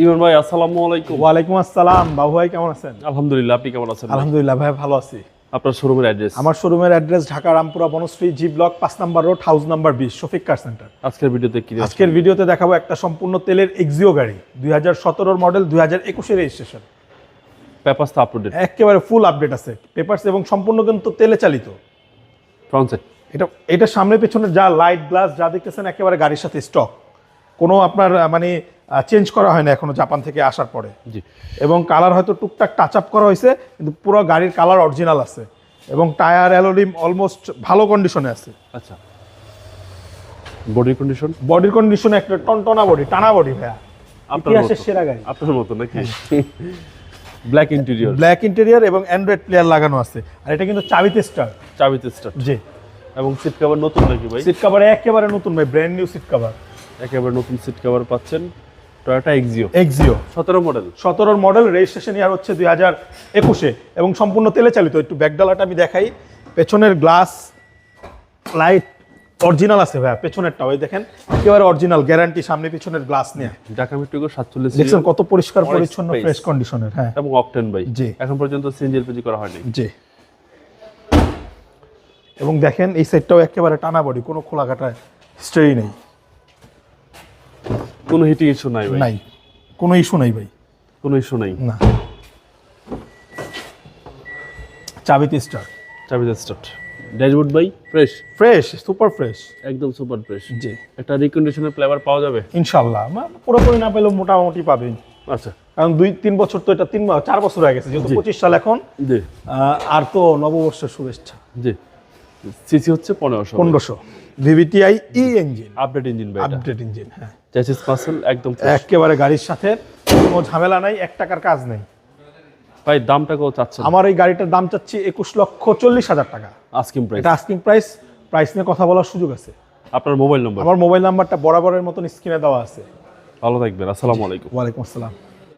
ইমন ভাই আসসালামু আলাইকুম। ওয়ালাইকুম আসসালাম। বাবু ভাই কেমন আছেন? আলহামদুলিল্লাহ আপনি কেমন আছেন আলহামদুলিল্লাহ ভাই ভালো আছি। আপনার শোরুমের অ্যাড্রেস আমার শোরুমের address Dhaka Rampura Banasree G block পাঁচ নাম্বার রোড হাউস নাম্বার বিশ শফিক কার সেন্টার আজকের ভিডিওতে কি আজকের ভিডিওতে দেখাবো একটা সম্পূর্ণ তেলের এক্সিও গাড়ি দুই হাজার সতেরোর মডেল দুই হাজার একুশের রেজিস্ট্রেশন পেপারস আপডেট একেবারে ফুল আপডেট আছে। পেপারস এবং সম্পূর্ণ কিন্তু তেলে চালিত। ফ্রন্ট সেট এটা এটা সামনে পেছনে যা লাইট গ্লাস যা দেখতেছেন একেবারে গাড়ির সাথে স্টক কোনো আপনার মানে চেঞ্জ করা হয় না এখনও জাপান থেকে আসার পরে। জি। এবং কালার হয়তো টুকটাক টাচ আপ করা হয়েছে কিন্তু পুরো গাড়ির কালার অরিজিনাল আছে। এবং টায়ার অ্যালোরিম অলমোস্ট ভালো কন্ডিশনে আছে। আচ্ছা। বডি কন্ডিশন বডির কন্ডিশনে একটা টনটনা বডি টানা বডি ভাইয়া। ইতিহাসের সেরা গাড়ি। আপনার মতো নাকি? ব্ল্যাক ইন্টেরিয়র ব্ল্যাক ইন্টেরিয়র এবং অ্যান্ড্রয়েড প্লেয়ার লাগানো আছে। আর এটা কিন্তু চাবিতে স্টার চাবিতে স্টার্ট জি। এবং সিট কভার নতুন নাকি ভাই? সিট কাভার একেবারে নতুন ভাই ব্র্যান্ড নিউ সিট কাভার একেবারে নতুন সিট কভার পাচ্ছেন টয়োটা এক্সিও এক্সিও সতেরো মডেল সতেরোর মডেল রেজিস্ট্রেশন ইয়ার হচ্ছে দুই হাজার একুশে। এবং সম্পূর্ণ তেলে চালিত একটু ব্যাকডালাটা আমি দেখাই। পেছনের গ্লাস লাইট অরিজিনাল আছে ভাইয়া পেছনেরটা ওই দেখেন। একেবারে অরিজিনাল গ্যারান্টি সামনে পিছনের গ্লাস নিয়ে। ঢাকা মেট্রো সাতচল্লিশ দেখছেন কত পরিষ্কার পরিচ্ছন্ন। ফ্রেশ কন্ডিশনের হ্যাঁ। এবং অকটেন ভাই। জি। এখন পর্যন্ত সিএনজি এলপিজি করা হয়নি। জি। এবং দেখেন এই সাইডটাও একেবারে টানা বডি কোনো খোলা কাটা হিস্টরি নেই। কোনো হিটিং ইস্যু নাই ভাই? নাই। কোনো ইস্যু নাই ভাই। কোনো ইস্যু নাই? না। চাবিতে স্টার্ট চাবিতে স্টার্ট ড্যাশবোর্ড ভাই ফ্রেশ ফ্রেশ সুপার ফ্রেশ একদম সুপার ফ্রেশ জি। একটা রিকন্ডিশনের ফ্লেভার পাওয়া যাবে? ইনশাল্লাহ পুরোপুরি না পেলেও মোটামুটি পাবেন। আচ্ছা। কারণ দুই তিন বছর তো এটা তিন চার বছর হয়ে গেছে যেহেতু পঁচিশ সাল এখন। জি। আর তো নববর্ষের শুভেচ্ছা। জি। সিসি হচ্ছে পনেরোশো। পনেরোশো। ভিভিটিআই ই engine update engine update engine হ্যাঁ। চ্যাসিস পার্সেল একদম একেবারে গাড়ির সাথে কোনো ঝামেলা নাই এক টাকার কাজ নেই। ভাই দামটা কত চাচ্ছেন আমার এই গাড়িটার দাম চাচ্ছি একুশ লক্ষ চল্লিশ হাজার টাকা। আস্কিং প্রাইস এটা আস্কিং প্রাইস প্রাইস নিয়ে কথা বলার সুযোগ আছে। আপনার মোবাইল নম্বর আমার মোবাইল নাম্বারটা বরাবরের মতন স্ক্রিনে দেওয়া আছে। ভালো থাকবেন আসসালামু আলাইকুম। ওয়ালাইকুম আসসালাম।